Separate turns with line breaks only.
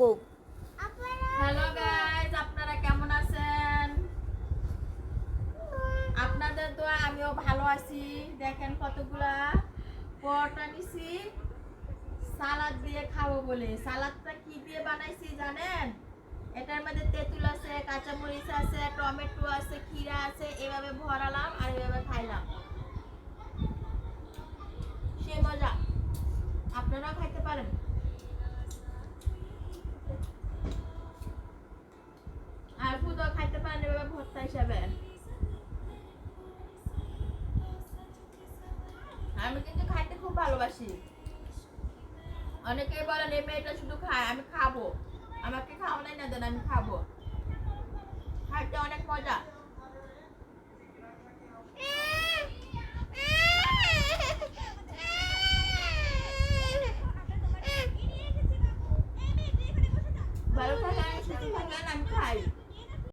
থাকুক
hello guys আপনারা কেমন আছেন? আপনাদের দোয়া, আমিও ভালো আছি। দেখেন কতগুলা পরোটা নিছি। সালাদ দিয়ে খাব বলে। সালাদটা কি দিয়ে বানাইছি জানেন? এটার মধ্যে তেঁতুল আছে, কাঁচামরিচ আছে, টমেটো আছে, ক্ষীরা আছে, এভাবে ভরালাম আর এভাবে খাইলাম। সে মজা। আপনারাও খাইতে পারেন আর ফুদও খাইতে পারেন ভর্তা হিসাবে? আমি কিন্তু খাইতে খুব ভালোবাসি। অনেকেই বলেন এই মেয়েটা শুধু খায়, আমি খাব। আমাকে খাওয়ানোই না, দেন আমি খাব। খাইতে অনেক মজা। আমি খাই।